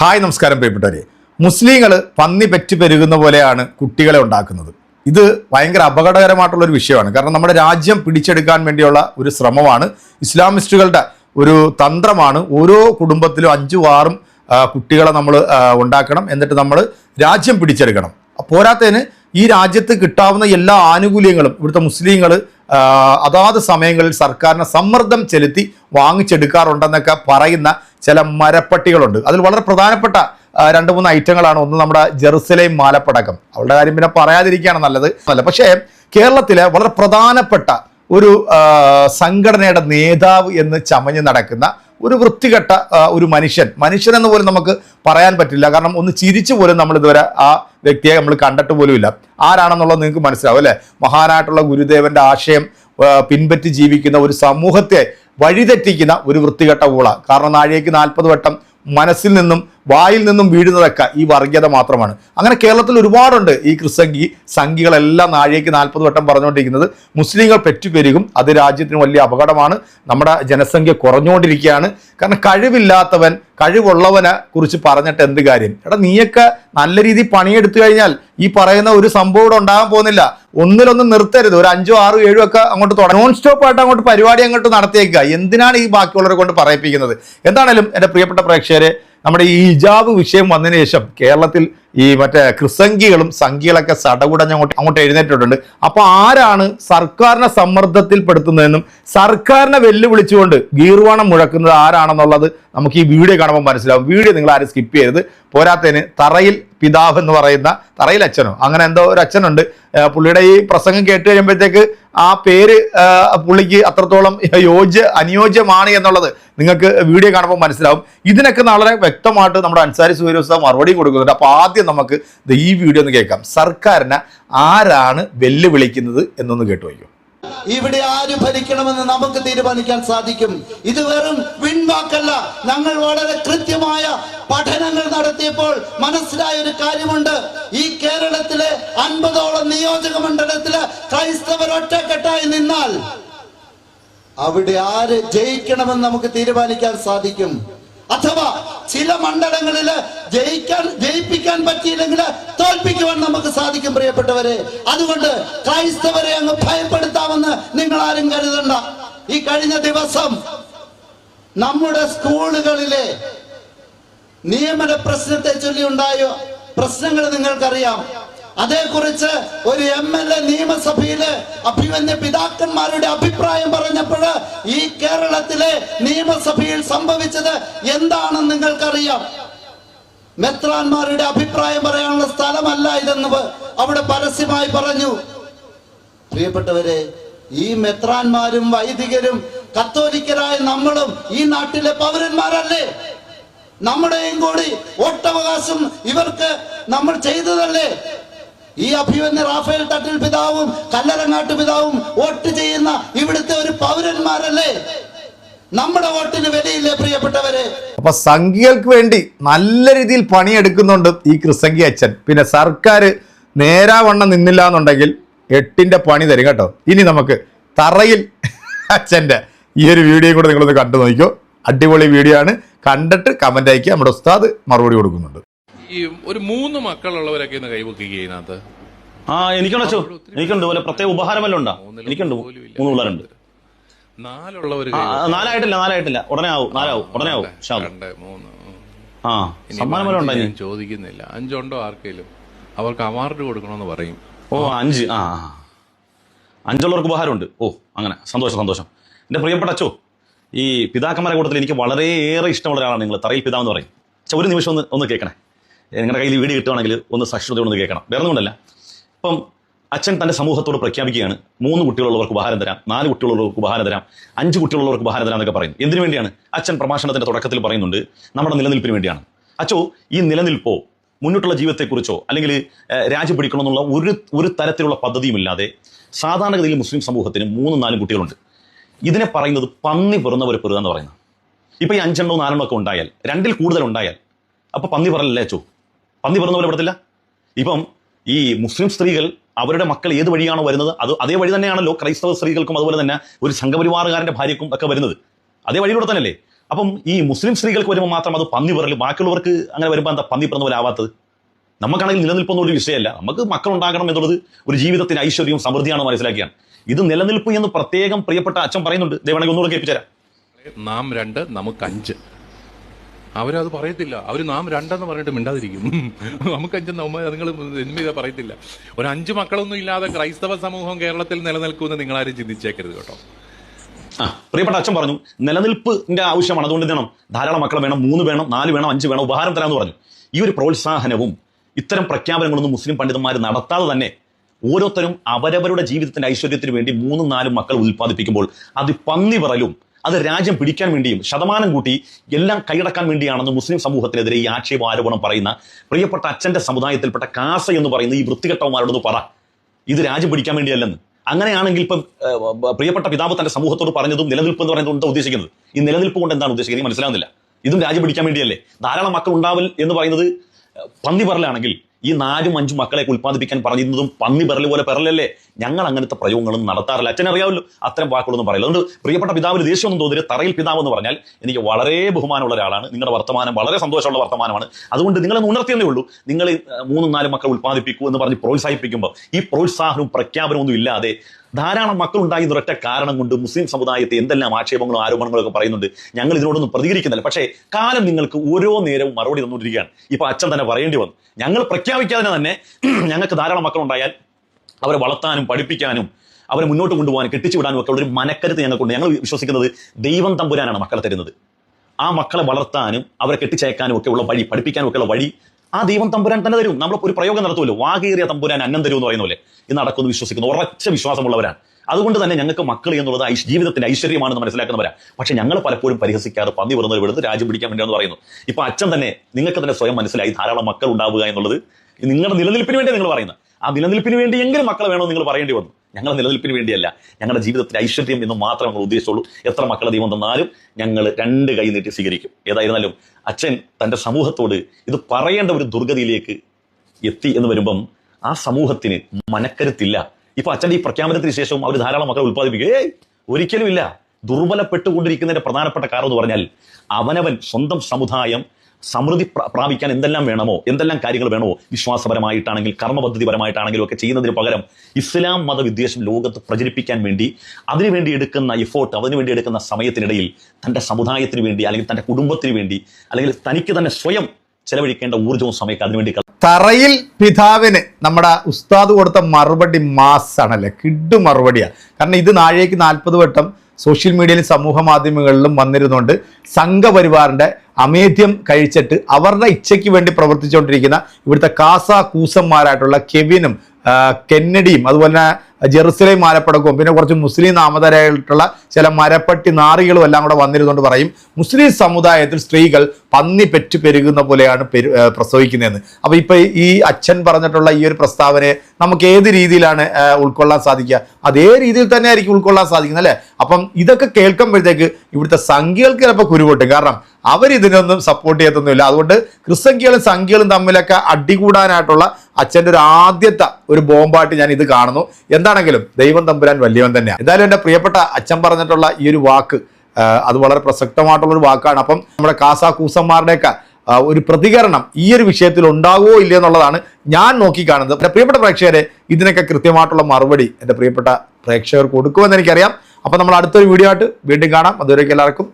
Hi നമസ്കാരം പ്രിയപ്പെട്ടവരെ. മുസ്ലിങ്ങൾ പന്നി പെറ്റ് പെരുകുന്ന പോലെയാണ് കുട്ടികളെ ഉണ്ടാക്കുന്നത്. ഇത് ഭയങ്കര അപകടകരമായിട്ടുള്ള ഒരു വിഷയമാണ്. കാരണം നമ്മുടെ രാജ്യം പിടിച്ചെടുക്കാൻ വേണ്ടിയുള്ള ഒരു ശ്രമമാണ്. ഇസ്ലാമിസ്റ്റുകളുടെ ഒരു തന്ത്രമാണ് ഓരോ കുടുംബത്തിലും അഞ്ചു ആറും കുട്ടികളെ നമ്മൾ ഉണ്ടാക്കണം. എന്നിട്ട് നമ്മൾ രാജ്യം പിടിച്ചെടുക്കണം. പോരാത്തതിന് ഈ രാജ്യത്ത് കിട്ടാവുന്ന എല്ലാ ആനുകൂല്യങ്ങളും ഇവിടുത്തെ മുസ്ലിങ്ങൾ അതാത് സമയങ്ങളിൽ സർക്കാരിനെ സമ്മർദ്ദം ചെലുത്തി വാങ്ങിച്ചെടുക്കാറുണ്ടെന്നൊക്കെ പറയുന്ന ചില മരപ്പട്ടികളുണ്ട്. അതിൽ വളരെ പ്രധാനപ്പെട്ട രണ്ട് മൂന്ന് ഐറ്റങ്ങളാണ് ഒന്ന് നമ്മുടെ ജെറുസലേം മാലപ്പടക്കം. അവളുടെ കാര്യം പിന്നെ പറയാതിരിക്കുകയാണ് നല്ലത്. അല്ല പക്ഷേ കേരളത്തിലെ വളരെ പ്രധാനപ്പെട്ട ഒരു സംഘടനയുടെ നേതാവ് എന്ന് ചമഞ്ഞ് നടക്കുന്ന ഒരു വൃത്തികെട്ട ഒരു മനുഷ്യൻ. മനുഷ്യൻ എന്ന് പോലും നമുക്ക് പറയാൻ പറ്റില്ല. കാരണം ഒന്ന് ചിരിച്ചു പോലും നമ്മൾ ഇതുവരെ ആ വ്യക്തിയെ നമ്മൾ കണ്ടിട്ട് പോലുമില്ല ആരാണെന്നുള്ളത് നിങ്ങൾക്ക് മനസ്സിലാവും അല്ലേ? മഹാനായിട്ടുള്ള ഗുരുദേവന്റെ ആശയം പിൻപറ്റി ജീവിക്കുന്ന ഒരു സമൂഹത്തെ വഴിതെറ്റിക്കുന്ന ഒരു വൃത്തികെട്ട ഊള. കാരണം നാഴേക്ക് നാൽപ്പത് വട്ടം മനസ്സിൽ നിന്നും വായിൽ നിന്നും വീഴുന്നതൊക്കെ ഈ വർഗീയത മാത്രമാണ്. അങ്ങനെ കേരളത്തിൽ ഒരുപാടുണ്ട് ഈ ക്രിസംഗി സംഘികളെല്ലാം നാഴേക്ക് നാൽപ്പത് വട്ടം പറഞ്ഞുകൊണ്ടിരിക്കുന്നത്. മുസ്ലിങ്ങൾ പെറ്റുപെരുകും. അത് രാജ്യത്തിന് വലിയ അപകടമാണ്. നമ്മുടെ ജനസംഖ്യ കുറഞ്ഞുകൊണ്ടിരിക്കുകയാണ്. കാരണം കഴിവില്ലാത്തവൻ കഴിവുള്ളവനെ കുറിച്ച് പറഞ്ഞിട്ട് എന്ത് കാര്യം? എടാ നീയൊക്കെ നല്ല രീതിയിൽ പണിയെടുത്തു കഴിഞ്ഞാൽ ഈ പറയുന്ന ഒരു സംഭവം ഇവിടെ ഉണ്ടാകാൻ പോകുന്നില്ല. ഒന്നിലൊന്നും നിർത്തരുത്. ഒരു അഞ്ചോ ആറോ ഏഴോ ഒക്കെ അങ്ങോട്ട് തുടങ്ങി നോൺ സ്റ്റോപ്പ് ആയിട്ട് അങ്ങോട്ട് പരിപാടി അങ്ങോട്ട് നടത്തിയേക്കുക. എന്തിനാണ് ഈ ബാക്കിയുള്ളവരെ കൊണ്ട് പറയിപ്പിക്കുന്നത്? എന്താണേലും എന്റെ പ്രിയപ്പെട്ട പ്രേക്ഷകരെ നമ്മുടെ ഈ ഹിജാബ് വിഷയം വന്നതിന് ശേഷം കേരളത്തിൽ ഈ മറ്റേ ക്രിസംഖികളും സംഖ്യകളൊക്കെ സടകുടഞ്ഞ് അങ്ങോട്ട് അങ്ങോട്ട് എഴുന്നേറ്റിട്ടുണ്ട്. അപ്പോൾ ആരാണ് സർക്കാരിനെ സമ്മർദ്ദത്തിൽപ്പെടുത്തുന്നതെന്നും സർക്കാരിനെ വെല്ലുവിളിച്ചുകൊണ്ട് ഗീർവാണം മുഴക്കുന്നത് ആരാണെന്നുള്ളത് നമുക്ക് ഈ വീഡിയോ കാണുമ്പോൾ മനസ്സിലാവും. വീഡിയോ നിങ്ങൾ ആരും സ്കിപ്പ് ചെയ്യരുത്. പോരാത്തതിന് തറയിൽ പിതാവ് എന്ന് പറയുന്ന തറയിൽ അച്ഛനോ അങ്ങനെ എന്തോ ഒരു അച്ഛനുണ്ട്. പുള്ളിയുടെ ഈ പ്രസംഗം കേട്ട് കഴിയുമ്പോഴത്തേക്ക് ആ പേര് പുള്ളിക്ക് അത്രത്തോളം യോജ്യ അനുയോജ്യമാണ് എന്നുള്ളത് നിങ്ങൾക്ക് വീഡിയോ കാണുമ്പോൾ മനസ്സിലാവും. ഇതിനൊക്കെ വളരെ വ്യക്തമായിട്ട് നമ്മുടെ അൻസാരി സൂര്യോസ്ത മറുപടി കൊടുക്കുന്നുണ്ട്. അപ്പോൾ ആദ്യം നമുക്ക് ഈ വീഡിയോ ഒന്ന് കേൾക്കാം. സർക്കാരിനെ ആരാണ് വെല്ലുവിളിക്കുന്നത് എന്നൊന്ന് കേട്ടു വയ്ക്കും ഇവിടെ ആര് ഭരിക്കണമെന്ന് നമുക്ക് തീരുമാനിക്കാൻ സാധിക്കും. ഇത് വെറും വിൺവാക്കല്ല ഞങ്ങൾ വളരെ കൃത്യമായ പഠനങ്ങൾ നടത്തിയപ്പോൾ മനസ്സിലായ ഒരു കാര്യമുണ്ട്. ഈ കേരളത്തിലെ അൻപതോളം നിയോജക മണ്ഡലത്തിൽ ക്രൈസ്തവർ ഒറ്റക്കെട്ടായി നിന്നാൽ അവിടെ ആര് ജയിക്കണമെന്ന് നമുക്ക് തീരുമാനിക്കാൻ സാധിക്കും. അഥവാ ചില മണ്ഡലങ്ങളിൽ ജയിക്കാൻ ജയിപ്പിക്കാൻ പറ്റിയില്ലെങ്കിൽ തോൽപ്പിക്കുവാൻ നമുക്ക് സാധിക്കും പ്രിയപ്പെട്ടവരെ. അതുകൊണ്ട് ക്രൈസ്തവരെ അങ്ങ് ഭയപ്പെടുത്താമെന്ന് നിങ്ങൾ ആരും കരുതണ്ട. ഈ കഴിഞ്ഞ ദിവസം നമ്മുടെ സ്കൂളുകളിലെ നിയമന പ്രശ്നത്തെ ചൊല്ലി ഉണ്ടായ പ്രശ്നങ്ങൾ നിങ്ങൾക്കറിയാം. അതേക്കുറിച്ച് ഒരു എം എൽ എ നിയമസഭയിൽ അഭിമന്യ പിതാക്കന്മാരുടെ അഭിപ്രായം പറഞ്ഞപ്പോൾ ഈ കേരളത്തിലെ നിയമസഭയിൽ സംഭവിച്ചത് എന്താണെന്ന് നിങ്ങൾക്കറിയാം? മെത്രാന്മാരുടെ അഭിപ്രായം പറയാനുള്ള സ്ഥലമല്ല ഇതെന്ന് അവിടെ പരസ്യമായി പറഞ്ഞു. പ്രിയപ്പെട്ടവരെ ഈ മെത്രാന്മാരും വൈദികരും കത്തോലിക്കരായ നമ്മളും ഈ നാട്ടിലെ പൗരന്മാരല്ലേ? നമ്മുടെയും കൂടി വോട്ടവകാശം ഇവർക്ക് നമ്മൾ ചെയ്തതല്ലേ? ഈ അഭിമന്യ റാഫേൽ തട്ടിൽ പിതാവും കല്ലറങ്ങാട്ട് പിതാവും വോട്ട് ചെയ്യുന്ന ഇവിടുത്തെ ഒരു പൗരന്മാരല്ലേ? നമ്മുടെ വോട്ടിന് വിലയില്ലേ പ്രിയപ്പെട്ടവരെ? അപ്പൊ സംഖ്യകൾക്ക് വേണ്ടി നല്ല രീതിയിൽ പണിയെടുക്കുന്നുണ്ട് ഈ കൃസംഖ്യ അച്ഛൻ. പിന്നെ സർക്കാർ നേരാവണ്ണം നിന്നില്ല എന്നുണ്ടെങ്കിൽ എട്ടിന്റെ പണി തരും കേട്ടോ. ഇനി നമുക്ക് തറയിൽ അച്ഛന്റെ ഈ ഒരു വീഡിയോ കൂടെ നിങ്ങളൊന്ന് കണ്ടു നോക്കിയോ അടിപൊളി വീഡിയോ ആണ്. കണ്ടിട്ട് കമന്റ് അയക്കുക. നമ്മുടെ ഉസ്താദ് മറുപടി കൊടുക്കുന്നുണ്ട്. ഈ ഒരു മൂന്ന് മക്കളുള്ളവരൊക്കെ ഇന്ന് കൈവക്കുകയും ഇതിനകത്ത് ആ എനിക്കുണ്ട് എനിക്കുണ്ട്. പോലെ പ്രത്യേക ഉപഹാരമെല്ലാം ഉണ്ടാ. എനിക്കുണ്ട്. മൂന്ന് പിള്ളേരുണ്ട്. നാലുള്ളവർ നാലായിട്ടില്ല നാലായിട്ടില്ല. ഉടനെ ആവും നാലാവും ഉടനെ ആവും. രണ്ട് മൂന്ന് ആ സമ്മാനം ഉണ്ടായി ഞാൻ ചോദിക്കുന്നില്ല. അഞ്ചുണ്ടോ ആർക്കെങ്കിലും? അവർക്ക് അവാർഡ് കൊടുക്കണമെന്ന് പറയും. ഓ അഞ്ച്. ആ. അഞ്ചുള്ളവർക്ക് ഉപഹാരമുണ്ട്. ഓ അങ്ങനെ. സന്തോഷം സന്തോഷം. എന്റെ പ്രിയപ്പെട്ട അച്ചോ ഈ പിതാക്കന്മാരെ കൂട്ടത്തിൽ എനിക്ക് വളരെയേറെ ഇഷ്ടമുള്ള ഒരാളാണ് നിങ്ങൾ തറയിൽ പിതാവ് എന്ന് പറയും. ഒരു നിമിഷം ഒന്ന് ഒന്ന് കേൾക്കണേ. നിങ്ങളുടെ കയ്യിൽ വീട് കിട്ടുവാണെങ്കിൽ ഒന്ന് സഹിഷ്ണുതയോട് ഒന്ന് കേൾക്കണം. വേറെ ഒന്നുകൊണ്ടല്ല ഇപ്പം അച്ഛൻ തന്റെ സമൂഹത്തോട് പ്രഖ്യാപിക്കുകയാണ് മൂന്ന് കുട്ടികളുള്ളവർക്ക് ഉപഹാരം തരാം നാല് കുട്ടികളുള്ളവർക്ക് ഉപഹാരം തരാം അഞ്ച് കുട്ടികളുള്ളവർക്ക് ഉപഹാരം തരാം എന്നൊക്കെ പറയുന്നു. എന്തിനു വേണ്ടിയാണ്? അച്ഛൻ പ്രഭാഷണത്തിന്റെ തുടക്കത്തിൽ പറയുന്നുണ്ട് നമ്മുടെ നിലനിൽപ്പിന് വേണ്ടിയാണ്. അച്ഛോ ഈ നിലനിൽപ്പോ മുന്നോട്ടുള്ള ജീവിതത്തെക്കുറിച്ചോ അല്ലെങ്കിൽ രാജ്യം പിടിക്കണമെന്നുള്ള ഒരു ഒരു തരത്തിലുള്ള പദ്ധതിയുമില്ലാതെ സാധാരണഗതിയിൽ മുസ്ലിം സമൂഹത്തിന് മൂന്നും നാലും കുട്ടികളുണ്ട്. ഇതിനെ പറയുന്നത് പന്നി പിറന്നവർ പെറുക എന്ന് പറയുന്നത് ഇപ്പൊ ഈ അഞ്ചെണ്ണോ നാലെണ്ണോ ഒക്കെ ഉണ്ടായാൽ രണ്ടിൽ കൂടുതൽ ഉണ്ടായാൽ അപ്പോൾ പന്നി പറയലല്ലേ അച്ചോ? പന്നി പറഞ്ഞ പോലെ പെടത്തില്ല ഇപ്പം ഈ മുസ്ലിം സ്ത്രീകൾ അവരുടെ മക്കൾ ഏത് വഴിയാണോ വരുന്നത്? അത് അതേ വഴി തന്നെയാണല്ലോ ക്രൈസ്തവ സ്ത്രീകൾക്കും അതുപോലെ തന്നെ ഒരു സംഘപരിവാറുകാരന്റെ ഭാര്യക്കും ഒക്കെ വരുന്നത്. അതേ വഴിയിലൂടെ തന്നെയല്ലേ? അപ്പം ഈ മുസ്ലിം സ്ത്രീകൾക്ക് വരുമ്പോൾ മാത്രം അത് പന്നി പറയൽ ബാക്കിയുള്ളവർക്ക് അങ്ങനെ വരുമ്പോൾ എന്താ പന്നി പറഞ്ഞ പോലെ ആവാത്തത്? നമുക്കാണെങ്കിൽ നിലനിൽപ്പൊന്നും ഒരു വിഷയമല്ല. നമുക്ക് മക്കളുണ്ടാകണം എന്നുള്ളത് ഒരു ജീവിതത്തിന് ഐശ്വര്യവും സമൃദ്ധിയാണ് മനസ്സിലാക്കിയാണ്. ഇത് നിലനിൽപ്പ് എന്ന് പ്രത്യേകം പ്രിയപ്പെട്ട അച്ഛൻ പറയുന്നുണ്ട്. ദേവണെങ്കിൽ ഒന്നുകൂടെ കേൾപ്പിച്ചു നാം രണ്ട് നമുക്ക് അഞ്ച്. അവരത് പറയത്തില്ല. അവർ നാം രണ്ടെന്ന് പറഞ്ഞിട്ട് മിണ്ടാതിരിക്കും. നമുക്ക് അഞ്ച് നമ്മ നിങ്ങൾ എന്ത് പറയത്തില്ല. ഒരു അഞ്ച് മക്കളൊന്നും ഇല്ലാതെ ക്രൈസ്തവ സമൂഹം കേരളത്തിൽ നിലനിൽക്കുമെന്ന് നിങ്ങളാരും ചിന്തിച്ചേക്കരുത് കേട്ടോ. ആ പ്രിയപ്പെട്ട അച്ഛൻ പറഞ്ഞു നിലനിൽപ്പിന്റെ ആവശ്യമാണ്. അതുകൊണ്ട് ചെയ്യണം? ധാരാളം മക്കൾ വേണം മൂന്ന് വേണം നാല് വേണം അഞ്ച് വേണം ഉപഹാരം തരാമെന്ന് പറഞ്ഞു. ഈ ഒരു പ്രോത്സാഹനവും ഇത്തരം പ്രഖ്യാപനങ്ങളൊന്നും മുസ്ലിം പണ്ഡിതന്മാർ നടത്താതെ തന്നെ ഓരോരുത്തരും അവരവരുടെ ജീവിതത്തിന്റെ ഐശ്വര്യത്തിന് വേണ്ടി മൂന്നും നാലും മക്കൾ ഉൽപ്പാദിപ്പിക്കുമ്പോൾ അത് പന്നി പറലും അത് രാജ്യം പിടിക്കാൻ വേണ്ടിയും ശതമാനം കൂട്ടി എല്ലാം കൈയടക്കാൻ വേണ്ടിയാണെന്ന് മുസ്ലിം സമൂഹത്തിനെതിരെ ഈ ആക്ഷേപ ആരോപണം പറയുന്ന പ്രിയപ്പെട്ട അച്ഛന്റെ സമുദായത്തിൽപ്പെട്ട കാസ എന്ന് പറയുന്ന ഈ വൃത്തികെട്ടവന്മാരോടൊന്ന് പറ. ഇത് രാജ്യം പിടിക്കാൻ വേണ്ടിയല്ലെന്ന്. അങ്ങനെയാണെങ്കിൽ ഇപ്പം പ്രിയപ്പെട്ട പിതാവ് തന്റെ സമൂഹത്തോട് പറഞ്ഞതും നിലനിൽപ്പ് എന്ന് പറയുന്നത് എന്താ ഉദ്ദേശിക്കുന്നത്. ഈ നിലനിൽപ്പ് കൊണ്ട് എന്താണ് ഉദ്ദേശിക്കുന്നത്? മനസ്സിലാവുന്നില്ല. ഇതും രാജ്യം പിടിക്കാൻ വേണ്ടിയല്ലേ? ധാരാളം മക്കൾ ഉണ്ടാവൽ എന്ന് പറയുന്നത് പന്നി പറലാണെങ്കിൽ ഈ നാലും അഞ്ചും മക്കളെ ഉൽപ്പാദിപ്പിക്കാൻ പറഞ്ഞിരുന്നതും പന്നി പെറൽ പോലെ പെറലല്ലേ ഞങ്ങൾ അങ്ങനത്തെ പ്രയോഗങ്ങളും നടത്താറില്ല. അച്ഛൻ അറിയാമല്ലോ അത്തരം വാക്കുകളൊന്നും പറയില്ല. അതുകൊണ്ട് പ്രിയപ്പെട്ട പിതാവിന് ദേഷ്യമൊന്നും തോന്നില്ല തറയിൽ പിതാവ് എന്ന് പറഞ്ഞാൽ എനിക്ക് വളരെ ബഹുമാനമുള്ള ഒരാളാണ്. നിങ്ങളുടെ വർത്തമാനം വളരെ സന്തോഷമുള്ള വർത്തമാനമാണ്. അതുകൊണ്ട് നിങ്ങളൊന്ന് ഉണർത്തിയെന്നേ ഉള്ളൂ. നിങ്ങൾ മൂന്നും നാലും മക്കൾ ഉൽപ്പാദിപ്പിക്കൂ എന്ന് പറഞ്ഞ് പ്രോത്സാഹിപ്പിക്കുമ്പോൾ ഈ പ്രോത്സാഹനവും പ്രഖ്യാപനവും ഒന്നും ഇല്ലാതെ ധാരാളം മക്കൾ ഉണ്ടായി കാരണം കൊണ്ട് മുസ്ലിം സമുദായത്തെ എന്തെല്ലാം ആക്ഷേപങ്ങളും ആരോപണങ്ങളും ഒക്കെ പറയുന്നുണ്ട് ഞങ്ങൾ ഇതിനോടൊന്നും പ്രതികരിക്കുന്നില്ല. പക്ഷേ കാലം നിങ്ങൾക്ക് ഓരോ നേരവും മറുപടി തന്നുകൊണ്ടിരിക്കുകയാണ്. ഇപ്പൊ അച്ഛൻ തന്നെ പറയേണ്ടി വന്നു. ഞങ്ങൾ പ്രഖ്യാപിക്കാതെ തന്നെ ഞങ്ങൾക്ക് ധാരാളം മക്കളുണ്ടായാൽ അവരെ വളർത്താനും പഠിപ്പിക്കാനും അവരെ മുന്നോട്ട് കൊണ്ടുപോകാനും കെട്ടിച്ചു വിടാനും ഒക്കെ ഉള്ളൊരു മനക്കരുത്ത് ഞങ്ങൾക്കുണ്ട്. ഞങ്ങൾ വിശ്വസിക്കുന്നത് ദൈവം തമ്പുരാനാണ് മക്കളെ തരുന്നത്. ആ മക്കളെ വളർത്താനും അവരെ കെട്ടിച്ചേക്കാനും ഒക്കെ ഉള്ള വഴി പഠിപ്പിക്കാനും ഒക്കെ ഉള്ള വഴി ആ ദൈവം തമ്പുരാൻ തന്നെ തരും. നമ്മൾ ഒരു പ്രയോഗം നടത്തുമല്ലോ. വാകേറിയ തമ്പുരാൻ അന്നം തരും എന്ന് പറയുന്ന പോലെ ഇത് നടക്കുമെന്ന് വിശ്വസിക്കുന്നു. ഉറച്ച വിശ്വാസമുള്ളവരാണ്. അതുകൊണ്ട് തന്നെ ഞങ്ങൾക്ക് മക്കൾ എന്നുള്ളത് ഐശ് ജീവിതത്തിന്റെ ഐശ്വര്യമാണെന്ന് മനസ്സിലാക്കുന്നവരാ. പക്ഷെ ഞങ്ങൾ പലപ്പോഴും പരിഹസിക്കാറ് പന്നി ഒരു വിടുന്നത് രാജ്യം പിടിക്കാൻ വേണ്ടിയെന്ന് പറയുന്നു. ഇപ്പൊ അച്ഛൻ തന്നെ നിങ്ങൾക്ക് തന്നെ സ്വയം മനസ്സിലായി ധാരാളം മക്കൾ ഉണ്ടാവുക എന്നുള്ളത് നിങ്ങളുടെ നിലനിൽപ്പിന് വേണ്ടി നിങ്ങൾ പറയുന്നത്. ആ നിലനിൽപ്പിന് വേണ്ടി എങ്കിലും മക്കളെ വേണമെന്ന് നിങ്ങൾ പറയേണ്ടി വന്നു. ഞങ്ങളുടെ നിലനിൽപ്പിന് വേണ്ടിയല്ല. ഞങ്ങളുടെ ജീവിതത്തിലെ ഐശ്വര്യം എന്ന് മാത്രം ഞങ്ങൾ ഉദ്ദേശിച്ചുള്ളൂ. എത്ര മക്കളെ ദൈവം തന്നാലും ഞങ്ങൾ രണ്ട് കൈ നീട്ടി സ്വീകരിക്കും. ഏതായിരുന്നാലും അച്ഛൻ തന്റെ സമൂഹത്തോട് ഇത് പറയേണ്ട ഒരു ദുർഗതിയിലേക്ക് എത്തി എന്ന് വരുമ്പം ആ സമൂഹത്തിന് മനക്കരുത്തില്ല. ഇപ്പൊ അച്ഛന്റെ ഈ പ്രഖ്യാപനത്തിന് ശേഷവും അവർ ധാരാളം മക്കളെ ഉത്പാദിപ്പിക്കുക ഏയ് ഒരിക്കലും ഇല്ല. ദുർബലപ്പെട്ടുകൊണ്ടിരിക്കുന്നതിന്റെ പ്രധാനപ്പെട്ട കാരണം എന്ന് പറഞ്ഞാൽ അവനവൻ സ്വന്തം സമുദായം സമൃദ്ധി പ്രാപിക്കാൻ എന്തെല്ലാം വേണമോ എന്തെല്ലാം കാര്യങ്ങൾ വേണമോ വിശ്വാസപരമായിട്ടാണെങ്കിൽ കർമ്മപദ്ധതിപരമായിട്ടാണെങ്കിലും ഒക്കെ ചെയ്യുന്നതിന് പകരം ഇസ്ലാം മതവിദ്വേഷം ലോകത്ത് പ്രചരിപ്പിക്കാൻ വേണ്ടി അതിനുവേണ്ടി എടുക്കുന്ന എഫോർട്ട് അതിനുവേണ്ടി എടുക്കുന്ന സമയത്തിനിടയിൽ തന്റെ സമുദായത്തിന് വേണ്ടി അല്ലെങ്കിൽ തന്റെ കുടുംബത്തിന് വേണ്ടി അല്ലെങ്കിൽ തനിക്ക് തന്നെ സ്വയം ചെലവഴിക്കേണ്ട ഊർജവും സമയത്ത് അതിനുവേണ്ടി തറയിൽ പിതാവിന് നമ്മുടെ ഉസ്താദ് കൊടുത്ത മറുപടി മാസാണല്ലേ? കിഡ് മറുപടിയാണ് കാരണം ഇത് നാഴേക്ക് നാൽപ്പത് വട്ടം സോഷ്യൽ മീഡിയയിലും സമൂഹ മാധ്യമങ്ങളിലും വന്നിരുന്നുകൊണ്ട് സംഘപരിവാറിന്റെ അമേദ്യം കഴിച്ചിട്ട് അവരുടെ ഇച്ഛയ്ക്ക് വേണ്ടി പ്രവർത്തിച്ചുകൊണ്ടിരിക്കുന്ന ഇവിടുത്തെ കാസ കൂസന്മാരായിട്ടുള്ള കെവിനും കെന്നഡിയും അതുപോലെ തന്നെ ജെറുസലേം മാലപ്പടക്കവും പിന്നെ കുറച്ച് മുസ്ലിം നാമധരായിട്ടുള്ള ചില മരപ്പട്ടി നാറികളും എല്ലാം കൂടെ വന്നിരുന്നുകൊണ്ട് പറയും മുസ്ലിം സമുദായത്തിൽ സ്ത്രീകൾ പന്നി പെറ്റു പെരുകുന്ന പോലെയാണ് പെരു പ്രസവിക്കുന്നതെന്ന്. അപ്പോൾ ഇപ്പോൾ ഈ അച്ഛൻ പറഞ്ഞിട്ടുള്ള ഈ ഒരു പ്രസ്താവനയെ നമുക്ക് ഏത് രീതിയിലാണ് ഉൾക്കൊള്ളാൻ സാധിക്കുക? അതേ രീതിയിൽ തന്നെ ആയിരിക്കും ഉൾക്കൊള്ളാൻ സാധിക്കുന്നത് അല്ലേ? അപ്പം ഇതൊക്കെ കേൾക്കുമ്പോഴത്തേക്ക് ഇവിടുത്തെ സംഖ്യകൾക്ക് ചിലപ്പോൾ കുരുപൊട്ടും. കാരണം അവരിതിനൊന്നും സപ്പോർട്ട് ചെയ്യത്തൊന്നുമില്ല. അതുകൊണ്ട് ക്രിസ്സംഖ്യകളും സംഖ്യകളും തമ്മിലൊക്കെ അടികൂടാനായിട്ടുള്ള അച്ഛന്റെ ഒരു ആദ്യത്തെ ഒരു ബോംബായിട്ട് ഞാൻ ഇത് കാണുന്നു. എന്താണെങ്കിലും ദൈവം തമ്പുരാൻ വലിയവൻ തന്നെയാണ് എന്തായാലും എന്റെ പ്രിയപ്പെട്ട അച്ഛൻ പറഞ്ഞിട്ടുള്ള ഈ ഒരു വാക്ക് അത് വളരെ പ്രസക്തമായിട്ടുള്ളൊരു വാക്കാണ്. അപ്പം നമ്മുടെ കാസ കൂസന്മാരുടെയൊക്കെ ഒരു പ്രതികരണം ഈ ഒരു വിഷയത്തിൽ ഉണ്ടാകുമോ ഇല്ലയോ എന്നുള്ളതാണ് ഞാൻ നോക്കിക്കാണുന്നത്. എന്റെ പ്രിയപ്പെട്ട പ്രേക്ഷകരെ ഇതിനൊക്കെ കൃത്യമായിട്ടുള്ള മറുപടി എന്റെ പ്രിയപ്പെട്ട പ്രേക്ഷകർ കൊടുക്കുമെന്ന് എനിക്കറിയാം. അപ്പം നമ്മൾ അടുത്തൊരു വീഡിയോ ആയിട്ട് വീണ്ടും കാണാം. അതുവരേക്കും എല്ലാവർക്കും